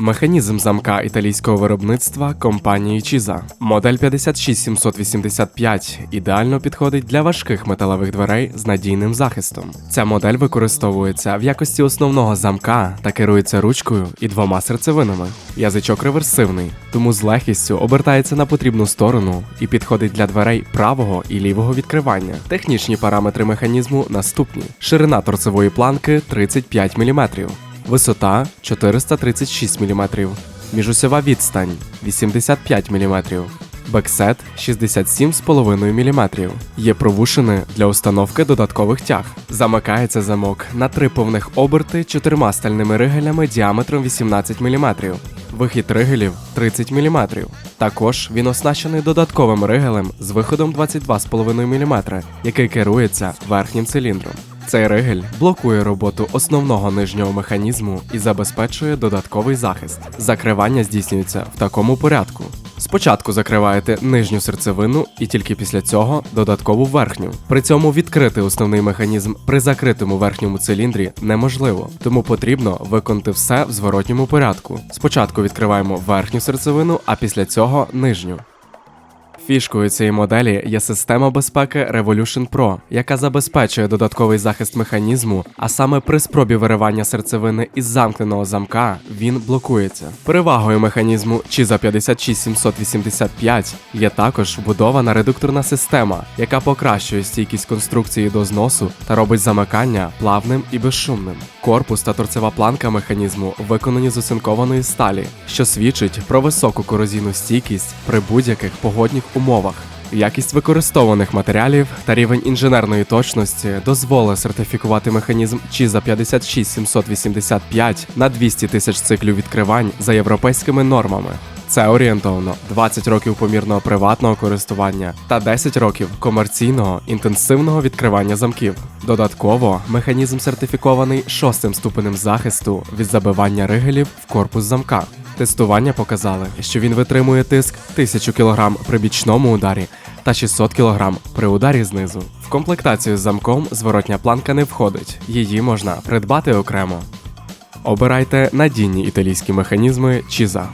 Механізм замка італійського виробництва компанії Чіза. Модель 56785 ідеально підходить для важких металевих дверей з надійним захистом. Ця модель використовується в якості основного замка та керується ручкою і двома серцевинами. Язичок реверсивний, тому з легкістю обертається на потрібну сторону і підходить для дверей правого і лівого відкривання. Технічні параметри механізму наступні: ширина торцевої планки 35 мм. Висота 436 мм. Міжусьова відстань 85 мм. Бексет 67,5 мм. Є провушини для установки додаткових тяг. Замикається замок на три повних оберти чотирма стальними ригелями діаметром 18 мм. Вихід ригелів 30 мм. Також він оснащений додатковим ригелем з виходом 22,5 мм, який керується верхнім циліндром. Цей ригель блокує роботу основного нижнього механізму і забезпечує додатковий захист. Закривання здійснюється в такому порядку. Спочатку закриваєте нижню серцевину і тільки після цього додаткову верхню. При цьому відкрити основний механізм при закритому верхньому циліндрі неможливо, тому потрібно виконати все в зворотньому порядку. Спочатку відкриваємо верхню серцевину, а після цього нижню. Фішкою цієї моделі є система безпеки Revolution Pro, яка забезпечує додатковий захист механізму, а саме при спробі виривання серцевини із замкненого замка він блокується. Перевагою механізму Chiza 56785 є також вбудована редукторна система, яка покращує стійкість конструкції до зносу та робить замикання плавним і безшумним. Корпус та торцева планка механізму виконані з оцинкованої сталі, що свідчить про високу корозійну стійкість при будь-яких погодних умовах. Якість використовуваних матеріалів та рівень інженерної точності дозволить сертифікувати механізм Chiza 56785 на 200 тисяч циклів відкривань за європейськими нормами. Це орієнтовно 20 років помірного приватного користування та 10 років комерційного інтенсивного відкривання замків. Додатково механізм сертифікований шостим ступенем захисту від забивання ригелів в корпус замка. Тестування показали, що він витримує тиск 1000 кг при бічному ударі та 600 кг при ударі знизу. В комплектацію з замком зворотня планка не входить, її можна придбати окремо. Обирайте надійні італійські механізми Чіза.